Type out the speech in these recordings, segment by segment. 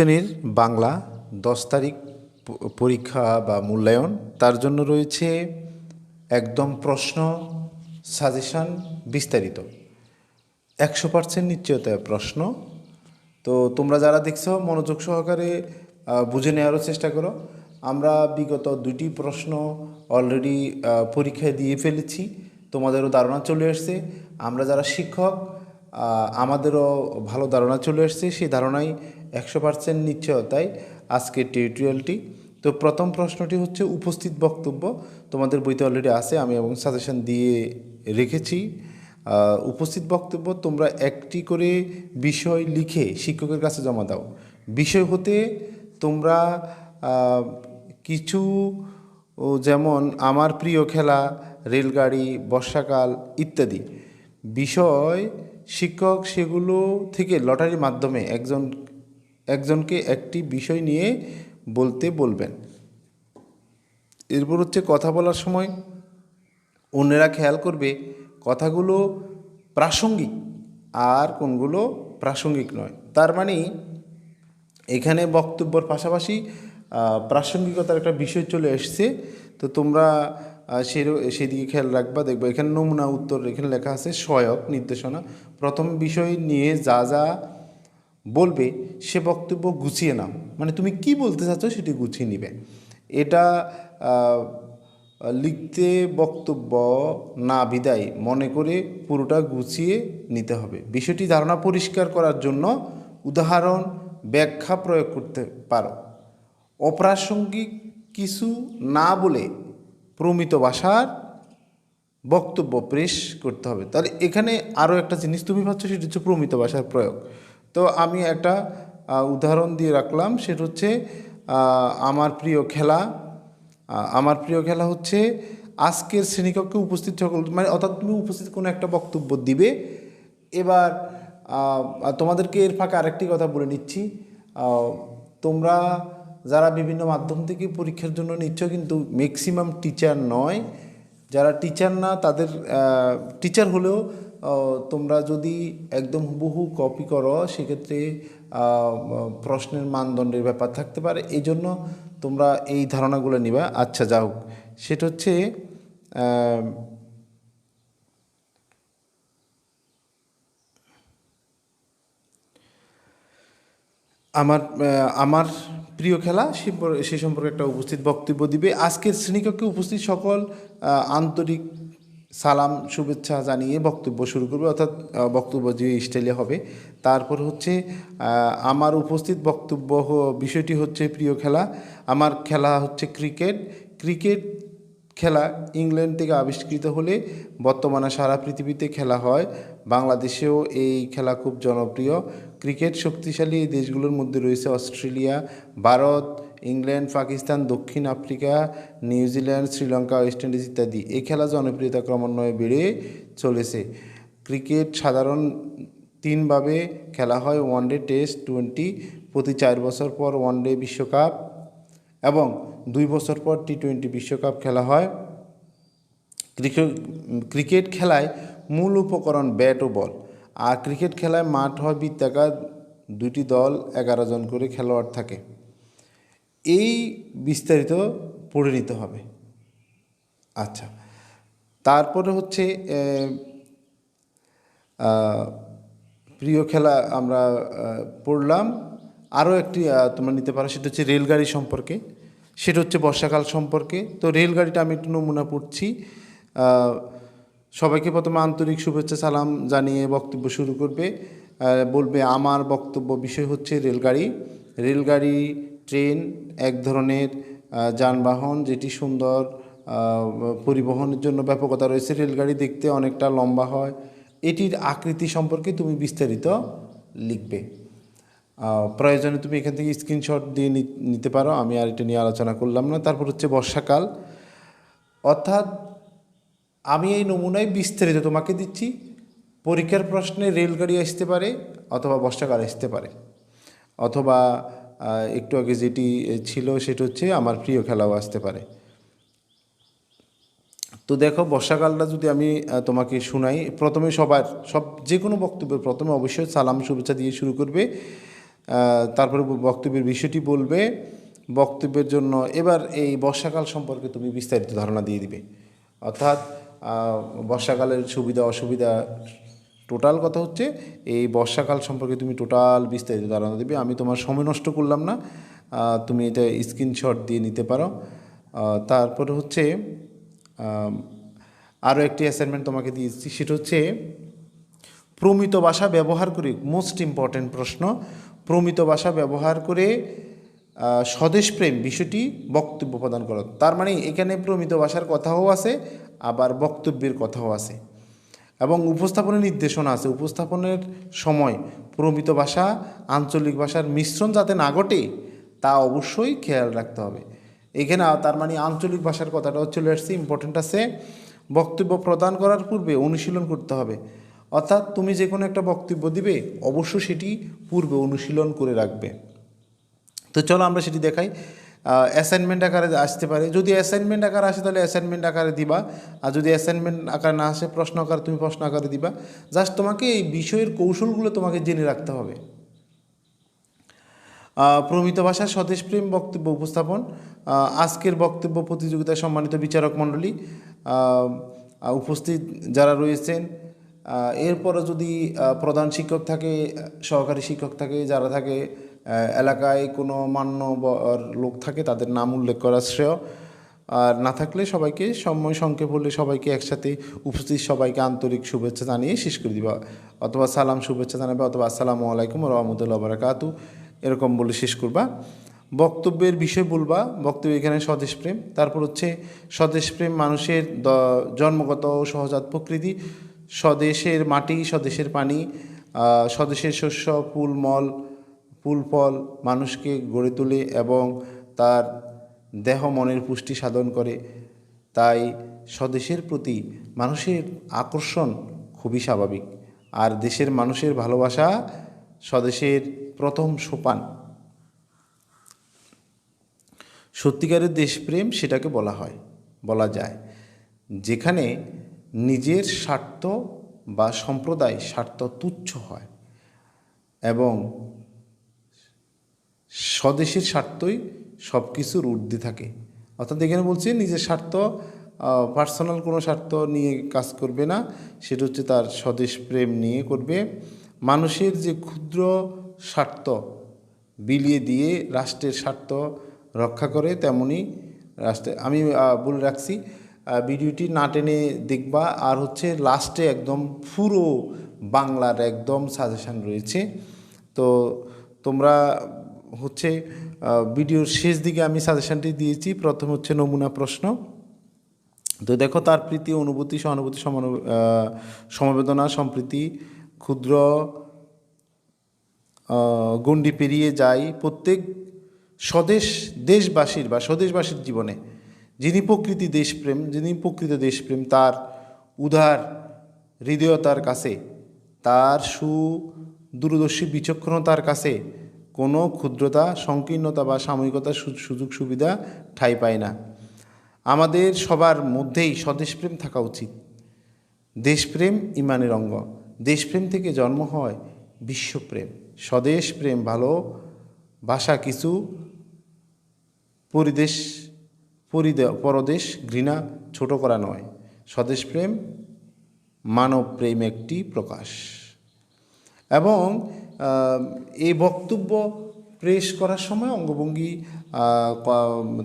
শ্রেণির বাংলা দশ তারিখ পরীক্ষা বা মূল্যায়ন। তার জন্য রয়েছে একদম প্রশ্ন সাজেশান বিস্তারিত। একশো পার্সেন্ট নিশ্চয়তায় প্রশ্ন। তো তোমরা যারা দেখছ, মনোযোগ সহকারে বুঝে নেওয়ারও চেষ্টা করো। আমরা বিগত দুটি প্রশ্ন অলরেডি পরীক্ষায় দিয়ে ফেলেছি। তোমাদেরও ধারণা চলে আসছে। আমরা যারা শিক্ষক আমাদেরও ভালো ধারণা চলে আসছে। সেই ধারণাই একশো পার্সেন্ট নিশ্চয়তায় আজকের টিউটোরিয়ালটি তো প্রথম প্রশ্নটি হচ্ছে উপস্থিত বক্তব্য। তোমাদের বইতে অলরেডি আছে, আমি এবং সাজেশন দিয়ে রেখেছি। উপস্থিত বক্তব্য, তোমরা একটি করে বিষয় লিখে শিক্ষকের কাছে জমা দাও। বিষয় হতে তোমরা কিছু যেমন আমার প্রিয় খেলা, রেলগাড়ি, বর্ষাকাল ইত্যাদি। বিষয়, শিক্ষক সেগুলো থেকে লটারির মাধ্যমে একজন একজনকে একটি বিষয় নিয়ে বলতে বলবেন। এরপর হচ্ছে কথা বলার সময় অন্যেরা খেয়াল করবে কথাগুলো প্রাসঙ্গিক আর কোনগুলো প্রাসঙ্গিক নয়। তার মানে এখানে বক্তব্যর পাশাপাশি প্রাসঙ্গিকতার একটা বিষয় চলে এসছে। তো তোমরা সে- সেদিকে খেয়াল রাখবা, দেখবে এখানে নমুনা উত্তর এখানে লেখা আছে সহায়ক নির্দেশনা। প্রথম বিষয় নিয়ে যা যা বলবে, সে বক্তব্য গুছিয়ে নাও। মানে তুমি কি বলতে চাচ্ছ সেটি গুছিয়ে নিবে। এটা লিখতে বক্তব্য না বিদায়, মনে করে পুরোটা গুছিয়ে নিতে হবে। বিষয়টি ধারণা পরিষ্কার করার জন্য উদাহরণ ব্যাখ্যা প্রয়োগ করতে পারো। অপ্রাসঙ্গিক কিছু না বলে প্রমিত ভাষার বক্তব্য পেশ করতে হবে। তাহলে এখানে আরও একটা জিনিস তুমি ভাবছ, সেটা হচ্ছে প্রমিত ভাষার প্রয়োগ। তো আমি একটা উদাহরণ দিয়ে রাখলাম। সেটা হচ্ছে আমার প্রিয় খেলা আমার প্রিয় খেলা হচ্ছে আজকের শ্রেণীকক্ষে উপস্থিত সকল মানে অর্থাৎ তুমি উপস্থিত কোনো একটা বক্তব্য দিবে। এবার তোমাদেরকে এর ফাঁকে আরেকটি কথা বলে নিচ্ছি। তোমরা যারা বিভিন্ন মাধ্যম থেকে পরীক্ষার জন্য নিচ্ছ কিন্তু ম্যাক্সিমাম টিচার নয়। যারা টিচার না, তাদের টিচার হলেও তোমরা যদি একদম হুবহু কপি করো, সেক্ষেত্রে প্রশ্নের মানদণ্ডের ব্যাপার থাকতে পারে। এই জন্য তোমরা এই ধারণাগুলো নিবা। আচ্ছা যাও সেটা হচ্ছে আমার আমার প্রিয় খেলা সে সম্পর্কে একটা উপস্থিত বক্তব্য দিবে। আজকের শ্রেণীকক্ষে উপস্থিত সকল আন্তরিক সালাম, শুভেচ্ছা জানিয়ে বক্তব্য শুরু করবে, অর্থাৎ বক্তব্য যে স্টাইলে হবে। তারপর হচ্ছে আমার উপস্থিত বক্তব্য বিষয়টি হচ্ছে প্রিয় খেলা। আমার খেলা হচ্ছে ক্রিকেট। ক্রিকেট খেলা ইংল্যান্ড থেকে আবিষ্কৃত হলে বর্তমানে সারা পৃথিবীতে খেলা হয়। বাংলাদেশেও এই খেলা খুব জনপ্রিয়। ক্রিকেট শক্তিশালী এই দেশগুলোর মধ্যে রয়েছে অস্ট্রেলিয়া, ভারত ইংল্যান্ড, পাকিস্তান, দক্ষিণ Africa New Zealand Sri Lanka, West Indies ইত্যাদি। এই খেলা জনপ্রিয়তা ক্রমান্বয়ে বেড়ে চলেছে। ক্রিকেট সাধারণ তিনভাবে খেলা হয় ওয়ানডে টেস্ট, টোয়েন্টি, প্রতি চার বছর পর ওয়ানডে বিশ্বকাপ এবং দুই বছর পর টি টোয়েন্টি বিশ্বকাপ খেলা হয়। ক্রিকেট ক্রিকেট খেলায় মূল উপকরণ ব্যাট ও বল। আর ক্রিকেট খেলায় মাঠ হয় বৃত্তাকার দুটি দল এগারো জন করে খেলোয়াড় থাকে। এই বিস্তারিত পড়ে নিতে হবে। আচ্ছা তারপরে হচ্ছে প্রিয় খেলা আমরা পড়লাম। আরও একটি তোমরা নিতে পারো, সেটা হচ্ছে রেলগাড়ি সম্পর্কে। সেটা হচ্ছে বর্ষাকাল সম্পর্কে। তো রেলগাড়িটা আমি একটু নমুনা পড়ছি। সবাইকে প্রথমে আন্তরিক শুভেচ্ছা, সালাম জানিয়ে বক্তব্য শুরু করবে। বলবে আমার বক্তব্য বিষয় হচ্ছে রেলগাড়ি। রেলগাড়ি ট্রেন এক ধরনের যানবাহন যেটি সুন্দর পরিবহনের জন্য ব্যাপকতা রয়েছে। রেলগাড়ি দেখতে অনেকটা লম্বা হয়। এটির আকৃতি সম্পর্কে তুমি বিস্তারিত লিখবে। প্রয়োজনে তুমি এখান থেকে স্ক্রিনশট দিয়ে নিতে পারো। আমি আর এটা নিয়ে আলোচনা করলাম না। তারপর হচ্ছে বর্ষাকাল। অর্থাৎ আমি এই নমুনায় বিস্তারিত তোমাকে দিচ্ছি। পরীক্ষার প্রশ্নে রেলগাড়ি আসতে পারে অথবা বর্ষাকাল আসতে পারে। অথবা একটু আগে যেটি ছিল সেটা হচ্ছে আমার প্রিয় খেলাও আসতে পারে। তো দেখো, বর্ষাকালটা যদি আমি তোমাকে শোনাই, প্রথমে সবার, সব, যে কোনো বক্তব্যের প্রথমে অবশ্যই সালাম, শুভেচ্ছা দিয়ে শুরু করবে। তারপরে বক্তব্যের বিষয়টি বলবে। বক্তব্যের জন্য এবার এই বর্ষাকাল সম্পর্কে তুমি বিস্তারিত ধারণা দিয়ে দিবে। অর্থাৎ বর্ষাকালের সুবিধা, অসুবিধা টোটাল কথা হচ্ছে, এই বর্ষাকাল সম্পর্কে তুমি টোটাল বিস্তারিত ধারণা দেবে। আমি তোমার সময় নষ্ট করলাম না। তুমি এটা স্ক্রিনশট দিয়ে নিতে পারো। তারপরে হচ্ছে আরও একটি অ্যাসাইনমেন্ট তোমাকে দিয়েছি। সেটা হচ্ছে, প্রমিত ভাষা ব্যবহার করে মোস্ট ইম্পর্ট্যান্ট প্রশ্ন, প্রমিত ভাষা ব্যবহার করে স্বদেশপ্রেম বিষয়টি বক্তব্য প্রদান করো। তার মানে এখানে প্রমিত ভাষার কথাও আছে, আবার বক্তব্যের কথাও আছে। এবং উপস্থাপনের নির্দেশনা আছে। উপস্থাপনের সময় প্রমিত ভাষা, আঞ্চলিক ভাষার মিশ্রণ যাতে না ঘটে, তা অবশ্যই খেয়াল রাখতে হবে। এখানে তার মানে আঞ্চলিক ভাষার কথাটা চলে আসছে ইম্পর্টেন্ট আছে। বক্তব্য প্রদান করার পূর্বে অনুশীলন করতে হবে। অর্থাৎ তুমি যে কোনো একটা বক্তব্য দিবে, অবশ্য সেটি পূর্বে অনুশীলন করে রাখবে। তো চলো আমরা সেটি দেখাই। অ্যাসাইনমেন্ট আকারে আসতে পারে। যদি অ্যাসাইনমেন্ট আকারে আসে, তাহলে অ্যাসাইনমেন্ট আকারে দিবা। আর যদি অ্যাসাইনমেন্ট আকারে না আসে, প্রশ্ন আকারে, তুমি প্রশ্ন আকারে দিবা। জাস্ট তোমাকে এই বিষয়ের কৌশলগুলো তোমাকে জেনে রাখতে হবে। প্রমিত ভাষার স্বদেশপ্রেম বক্তব্য উপস্থাপন। আজকের বক্তব্য প্রতিযোগিতায় সম্মানিত বিচারক মণ্ডলী। উপস্থিত যারা রয়েছেন। এরপরে যদি প্রধান শিক্ষক থাকে, সহকারী শিক্ষক থাকে, যারা থাকে এলাকায় কোনো মান্য লোক থাকে, তাদের নাম উল্লেখ করা শ্রেয়। আর না থাকলে সবাইকে সময় সংক্ষেপ হলে সবাইকে একসাথে উপস্থিত সবাইকে আন্তরিক শুভেচ্ছা জানিয়ে শেষ করে দিবা। অথবা সালাম, শুভেচ্ছা জানাবে, অথবা আসসালামু আলাইকুম রহমতুল্লাহ বারাকাতু। এরকম বলে শেষ করবা। বক্তব্যের বিষয় বলবা, বক্তব্য এখানে স্বদেশপ্রেম তারপর হচ্ছে স্বদেশপ্রেম মানুষের জন্মগত ও সহজাত প্রকৃতি। স্বদেশের মাটি, স্বদেশের পানি স্বদেশের শস্য, ফুল, মল ফুল ফল মানুষকে গড়ে তোলে এবং তার দেহ মনের পুষ্টি সাধন করে। তাই স্বদেশের প্রতি মানুষের আকর্ষণ খুবই স্বাভাবিক। আর দেশের মানুষের ভালোবাসা স্বদেশের প্রথম সোপান। সত্যিকারের দেশপ্রেম সেটাকে বলা হয়, বলা যায়। যেখানে নিজের স্বার্থ বা সম্প্রদায় স্বার্থ তুচ্ছ হয় এবং স্বদেশের স্বার্থই সব কিছুর ঊর্ধ্বে থাকে। অর্থাৎ এখানে বলছে নিজের স্বার্থ পার্সোনাল কোনো স্বার্থ নিয়ে কাজ করবে না, সেটা হচ্ছে তার স্বদেশ প্রেম নিয়ে করবে। মানুষের যে ক্ষুদ্র স্বার্থ বিলিয়ে দিয়ে রাষ্ট্রের স্বার্থ রক্ষা করে, তেমনি রাষ্ট্রে আমি বলে রাখছি ভিডিওটি না টেনে দেখবা। আর হচ্ছে লাস্টে একদম পুরো বাংলার একদম সাজেশান রয়েছে। তো তোমরা হচ্ছে ভিডিওর শেষ দিকে আমি সাজেশনটি দিয়েছি। প্রথম হচ্ছে নমুনা প্রশ্ন। তো দেখো, তার প্রীতি, অনুভূতি, সহানুভূতি, সমান সমবেদনা সম্প্রীতি, ক্ষুদ্র গণ্ডি পেরিয়ে যায় প্রত্যেক স্বদেশ, দেশবাসীর বা স্বদেশবাসীর জীবনে। যিনি প্রকৃতি দেশপ্রেম, যিনি প্রকৃত দেশপ্রেম, তার উদার হৃদয়তার কাছে, তার সু, দূরদর্শী বিচক্ষণতার কাছে কোনো ক্ষুদ্রতা, সংকীর্ণতা বা সাময়িকতার সুযোগ সুবিধা ঠাঁই পায় না। আমাদের সবার মধ্যেই স্বদেশপ্রেম থাকা উচিত। দেশপ্রেম ইমানের অঙ্গ। দেশপ্রেম থেকে জন্ম হয় বিশ্বপ্রেম। স্বদেশ প্রেম ভালো ভাষা কিছু পরিদেশ, পরিদে, পরদেশ ঘৃণা ছোট করা নয়। স্বদেশ প্রেম মানব প্রেম একটি প্রকাশ। এবং এই বক্তব্য প্রেস করার সময় অঙ্গভঙ্গি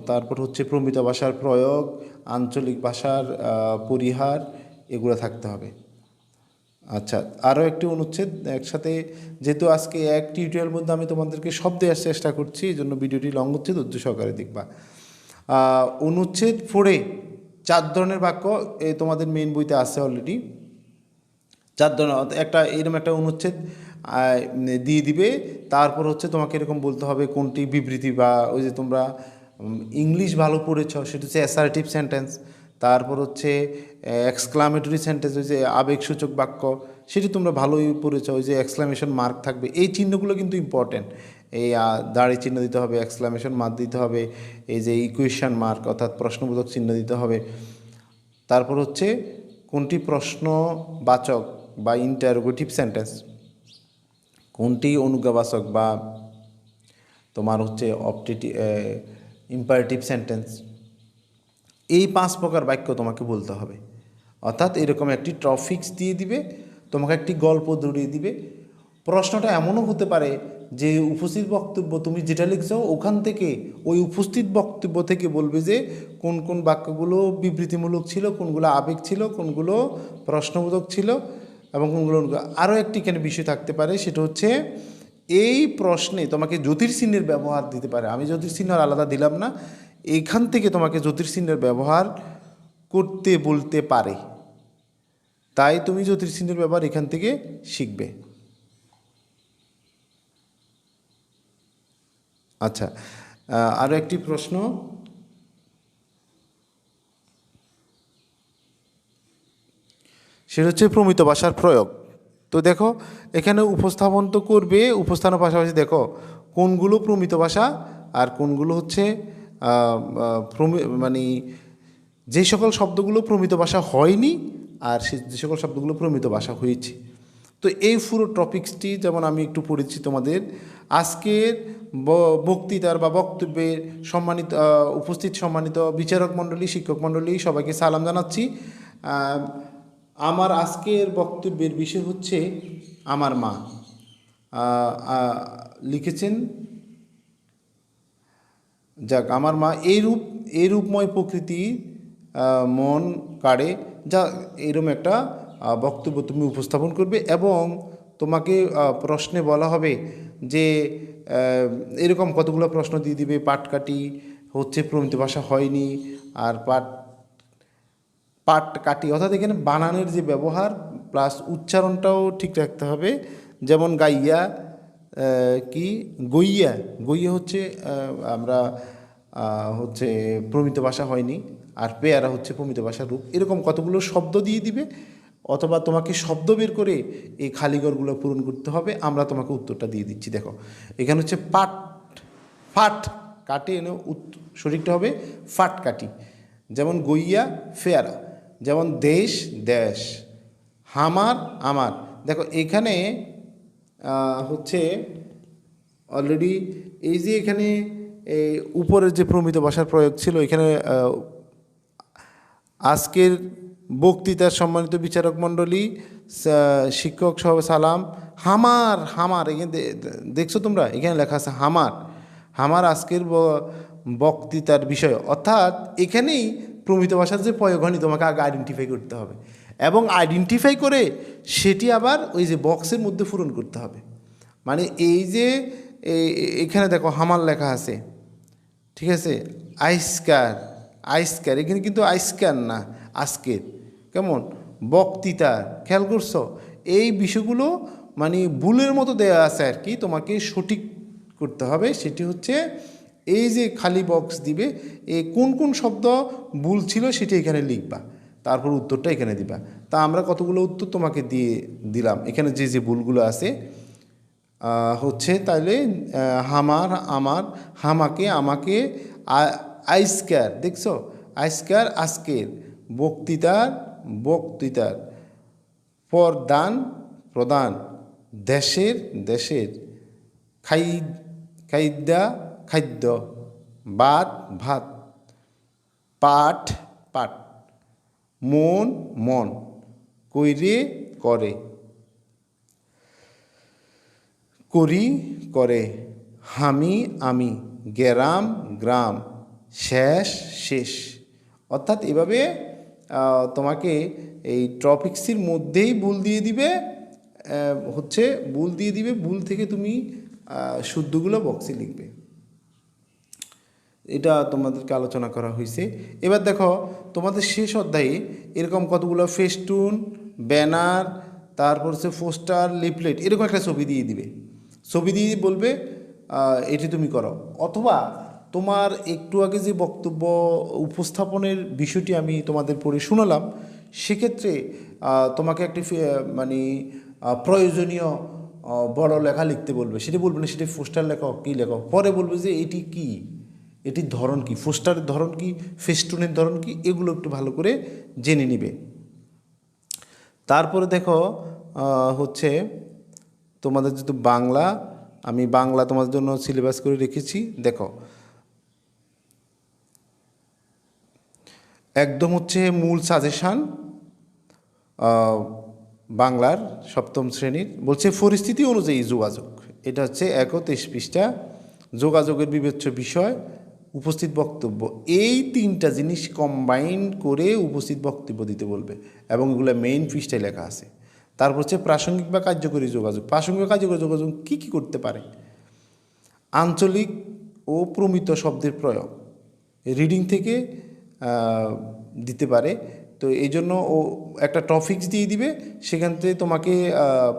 তারপর হচ্ছে প্রমিত ভাষার প্রয়োগ, আঞ্চলিক ভাষার পরিহার, এগুলো থাকতে হবে। আচ্ছা আরও একটি অনুচ্ছেদ একসাথে, যেহেতু আজকে এক টিউটোরিয়াল মধ্যে আমি তোমাদেরকে সব দেওয়ার চেষ্টা করছি এই জন্য ভিডিওটি লং হচ্ছে, ধৈর্য সহকারে দেখবা। অনুচ্ছেদ ফোরে চার ধরনের বাক্য, এ তোমাদের মেইন বইতে আছে অলরেডি চার ধরনের একটা এরকম একটা অনুচ্ছেদ দিয়ে দিবে। তারপর হচ্ছে তোমাকে এরকম বলতে হবে কোনটি বিবৃতি বা ওই যে তোমরা ইংলিশ ভালো পড়েছ, সেটা হচ্ছে অ্যাসারেটিভ সেন্টেন্স তারপর হচ্ছে এক্সক্লামেটরি সেন্টেন্স ওই যে আবেগসূচক বাক্য, সেটি তোমরা ভালোই পড়েছ, ওই যে এক্সক্লামেশন মার্ক থাকবে। এই চিহ্নগুলো কিন্তু ইম্পর্ট্যান্ট এই দাড়ি চিহ্ন দিতে হবে এক্সক্লামেশন মার্ক দিতে হবে, এই যে ইকুয়েশন মার্ক অর্থাৎ প্রশ্নবোধক চিহ্ন দিতে হবে। তারপর হচ্ছে, কোনটি প্রশ্নবাচক বা ইন্টারোগেটিভ সেন্টেন্স কোনটি অনুজ্ঞাবাচক বা তোমার হচ্ছে অপটেটিভ ইম্পারেটিভ সেন্টেন্স এই পাঁচ প্রকার বাক্য তোমাকে বলতে হবে। অর্থাৎ এরকম একটি টপিক্স দিয়ে দিবে, তোমাকে একটি গল্প দৌড়িয়ে দিবে। প্রশ্নটা এমনও হতে পারে যে উপস্থিত বক্তব্য তুমি যেটা লিখছো, ওখান থেকে ওই উপস্থিত বক্তব্য থেকে বলবে যে কোন কোন বাক্যগুলো বিবৃতিমূলক ছিল, কোনগুলো আবেগ ছিল, কোনগুলো প্রশ্নবোধক ছিল। এবং কোনগুলো আরও একটি কেন বিষয় থাকতে পারে, সেটা হচ্ছে এই প্রশ্নে তোমাকে জ্যোতির্চিহ্নের ব্যবহার দিতে পারে। আমি জ্যোতির্চিহ্ন আলাদা দিলাম না এইখান থেকে তোমাকে জ্যোতির্চিহ্নের ব্যবহার করতে বলতে পারে। তাই তুমি জ্যোতির্চিহ্নের ব্যবহার এখান থেকে শিখবে। আচ্ছা আরও একটি প্রশ্ন। সেটা হচ্ছে প্রমিত ভাষার প্রয়োগ। তো দেখো, এখানে উপস্থাপন তো করবে উপস্থানের পাশাপাশি দেখো, কোনগুলো প্রমিত ভাষা আর কোনগুলো হচ্ছে মানে যে সকল শব্দগুলো প্রমিত ভাষা হয়নি আর সে, যে সকল শব্দগুলো প্রমিত ভাষা হয়েছে। তো এই পুরো টপিক্সটি যেমন আমি একটু পড়েছি তোমাদের, আজকের বক্তৃতার বা বক্তব্যের সম্মানিত উপস্থিত সম্মানিত বিচারক মণ্ডলী, শিক্ষক মণ্ডলী সবাইকে সালাম জানাচ্ছি। আমার আজকের বক্তব্যের বিষয় হচ্ছে আমার মা। লিখেছেন, যাক, আমার মা এই রূপ এই রূপময় প্রকৃতি মন কাড়ে, যা এরকম একটা বক্তব্য তুমি উপস্থাপন করবে এবং তোমাকে প্রশ্নে বলা হবে যে এরকম কতগুলো প্রশ্ন দিয়ে দিবে পাটকাটি হচ্ছে প্রমিত ভাষা হয়নি, আর পাট পাট কাটি অর্থাৎ এখানে বানানের যে ব্যবহার প্লাস উচ্চারণটাও ঠিক রাখতে হবে। যেমন গাইয়া কি? গইয়া। গইয়া হচ্ছে আমরা হচ্ছে প্রমিত ভাষা হয়নি। আর পেয়ারা হচ্ছে প্রমিত ভাষার রূপ। এরকম কতগুলো শব্দ দিয়ে দিবে, অথবা তোমাকে শব্দ বের করে এই খালিগড়গুলো পূরণ করতে হবে, আমরা তোমাকে উত্তরটা দিয়ে দিচ্ছি। দেখো, এখানে হচ্ছে পাট, ফাট কাটে এনে সঠিকটা হবে ফাট কাটি যেমন গইয়া, ফেয়ারা। যেমন দেশ দেশ। হামার, আমার। দেখো, এখানে হচ্ছে অলরেডি এই যে এখানে এই উপরের যে প্রমিত ভাষার প্রয়োগ ছিল, এখানে আজকের বক্তৃতার সম্মানিত বিচারক মণ্ডলী শিক্ষক সহ সালাম, হামার হামার, এখানে দেখছ তোমরা? এখানে লেখা আছে হামার। হামার আজকের বক্তৃতার বিষয়। অর্থাৎ এখানেই প্রমিত ভাষার যে প্রয়োগণী তোমাকে আগে আইডেন্টিফাই করতে হবে। এবং আইডেন্টিফাই করে সেটি আবার ওই যে বক্সের মধ্যে পূরণ করতে হবে। মানে এই যে এখানে দেখো হামার লেখা আছে। ঠিক আছে? আইসকার আইসকার, এখানে কিন্তু আইসকার না, আজকের। কেমন? বক্তৃতা, খেয়াল করছ? এই বিষয়গুলো মানে ভুলের মতো দেওয়া আছে আর কি, তোমাকে সঠিক করতে হবে। সেটি হচ্ছে এই যে খালি বক্স দিবে এই কোন কোন শব্দ ভুল ছিল সেটি এখানে লিখবা। তারপর উত্তরটা এখানে দিবা। তা আমরা কতগুলো উত্তর তোমাকে দিয়ে দিলাম। এখানে যে যে ভুলগুলো আছে হচ্ছে তাহলে হামার, আমার, হামাকে, আমাকে আইসকার, দেখছ? আইসকার, আজকের, বক্তৃতার বক্তৃতার, প্রদান প্রদান, দেশের দেশের, খাই, খাইদ্যা খাদ্য ভাত ভাত। পাঠ পাঠ মন মন। কইরে, করে। করি, করে। হামি, আমি। গ্রাম গ্রাম। শেষ শেষ। অর্থাৎ এভাবে তোমাকে এই টপিক্সের মধ্যেই ভুল দিয়ে দিবে হচ্ছে ভুল দিয়ে দিবে, ভুল থেকে তুমি শুদ্ধগুলো বক্সে লিখবে। এটা তোমাদেরকে আলোচনা করা হয়েছে এবার দেখো, তোমাদের শেষ অধ্যায়ে এরকম কতগুলো ফেস্টুন, ব্যানার, তারপর হচ্ছে পোস্টার, লিফলেট, এরকম একটা ছবি দিয়ে দিবে। ছবি দিয়ে বলবে এটি তুমি করো। অথবা তোমার একটু আগে যে বক্তব্য উপস্থাপনের বিষয়টি আমি তোমাদের পড়ে শোনালাম, সেক্ষেত্রে তোমাকে একটি মানে প্রয়োজনীয় বড় লেখা লিখতে বলবে। সেটি বলবে না, সেটি পোস্টার লেখো কী লেখো পরে বলবে যে এটি কী? এটির ধরন কি? পোস্টারের ধরন কি? ফেস্টুনের ধরন কি? এগুলো একটু ভালো করে জেনে নিবে। তারপরে দেখো হচ্ছে তোমাদের যেহেতু বাংলা, আমি বাংলা তোমাদের জন্য সিলেবাস করে রেখেছি। দেখো, একদম হচ্ছে মূল সাজেশান বাংলার সপ্তম শ্রেণির। বলছে, পরিস্থিতি অনুযায়ী যোগাযোগ। এটা হচ্ছে একত্রিশ পৃষ্ঠা। যোগাযোগের বিবেচ্য বিষয় উপস্থিত বক্তব্য, এই তিনটা জিনিস কম্বাইন করে উপস্থিত বক্তব্য দিতে বলবে এবং এগুলো মেইন পৃষ্ঠায় লেখা আছে। তারপর হচ্ছে প্রাসঙ্গিক বা কার্যকরী যোগাযোগ। প্রাসঙ্গিক কার্যকরী যোগাযোগ কী কী করতে পারে? আঞ্চলিক ও প্রমিত শব্দের প্রয়োগ। রিডিং থেকে দিতে পারে। তো এই জন্য ও একটা টপিকস দিয়ে দিবে, সেখান থেকে তোমাকে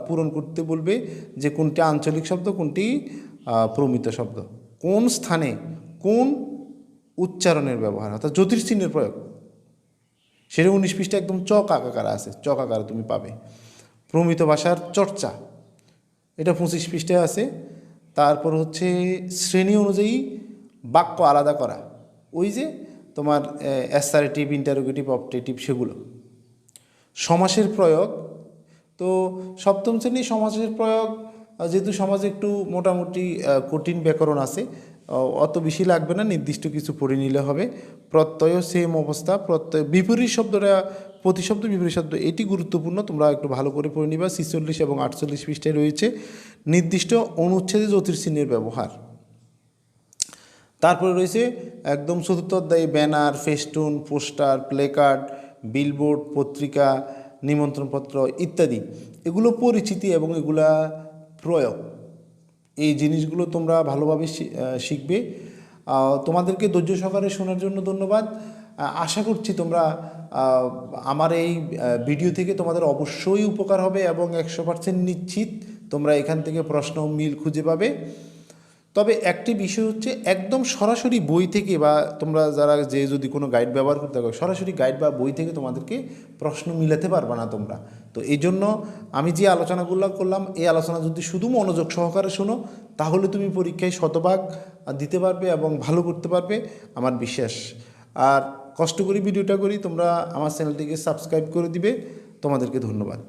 পূরণ করতে বলবে যে কোনটি আঞ্চলিক শব্দ, কোনটি প্রমিত শব্দ। কোন স্থানে কোন উচ্চারণের ব্যবহার? অর্থাৎ জ্যোতির্চিহ্নের প্রয়োগ। সেটা উনিশ পৃষ্ঠা একদম চক আকার আছে, চক আকারে তুমি পাবে। প্রমিত ভাষার চর্চা। এটা পঁচিশ পৃষ্ঠায় আছে। তারপর হচ্ছে শ্রেণি অনুযায়ী বাক্য আলাদা করা। ওই যে তোমার অ্যাসারেটিভ ইন্টারোগেটিভ অপটেটিভ সেগুলো। সমাসের প্রয়োগ। তো সপ্তম শ্রেণি সমাসের প্রয়োগ, যেহেতু সমাজে একটু মোটামুটি কঠিন ব্যাকরণ আছে অত বেশি লাগবে না, নির্দিষ্ট কিছু পড়ে নিলে হবে। প্রত্যয় সেম অবস্থা, প্রত্যয়, বিপরীত শব্দটা, প্রতিশব্দ, বিপরীত শব্দ, এটি গুরুত্বপূর্ণ, তোমরা একটু ভালো করে পড়ে নিবা, ছিচল্লিশ এবং আটচল্লিশ পৃষ্ঠায় রয়েছে। নির্দিষ্ট অনুচ্ছেদে জ্যোতির্চিহ্নের ব্যবহার। তারপরে রয়েছে একদম চতুর্থ অধ্যায়ে, banner, festoon, poster, placard, billboard, পত্রিকা, নিমন্ত্রণপত্র ইত্যাদি। এগুলো পরিচিতি এবং এগুলা প্রয়োগ। এই জিনিসগুলো তোমরা ভালোভাবে শিখবে। তোমাদেরকে ধৈর্য সহকারে শোনার জন্য ধন্যবাদ। আশা করছি তোমরা আমার এই ভিডিও থেকে তোমাদের অবশ্যই উপকার হবে এবং একশো পার্সেন্ট নিশ্চিত তোমরা এখান থেকে প্রশ্ন মিল খুঁজে পাবে। তবে একটি বিষয় হচ্ছে, একদম সরাসরি বই থেকে বা তোমরা যারা যে যদি কোনো গাইড ব্যবহার করতে পারো সরাসরি গাইড বা বই থেকে তোমাদেরকে প্রশ্ন মিলাতে পারবে না তোমরা। তো এই জন্য আমি যে আলোচনাগুলো করলাম, এই আলোচনা যদি শুধু মনোযোগ সহকারে শোনো, তাহলে তুমি পরীক্ষায় শতভাগ দিতে পারবে এবং ভালো করতে পারবে, আমার বিশ্বাস। আর কষ্ট করি ভিডিওটা করি, তোমরা আমার চ্যানেলটিকে সাবস্ক্রাইব করে দিবে। তোমাদেরকে ধন্যবাদ।